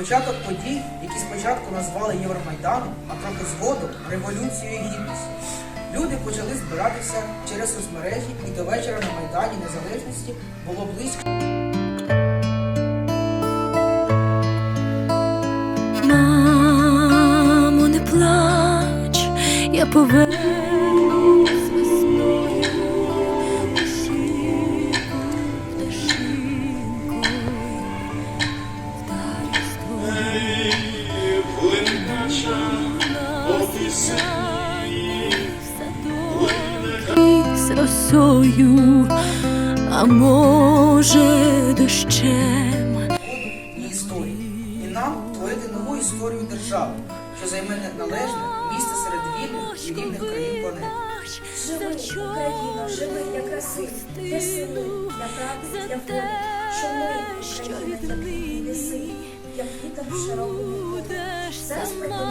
Початок подій, які спочатку назвали Євромайданом, а трохи згодом Революцією Гідності. Люди почали збиратися через соцмережі і до вечора на Майдані Незалежності було близько. Мамо, не плач, я повернусь з росою, а може дощем. і історії. І нам творити нову історію держави, що займе належне місце серед вільних і рівних країн планети. Живи, Україно, живи для краси, для сили, для правди, для волі, що ми, країна, як ти неси, як вітер в широкому полі. Зараз пропоную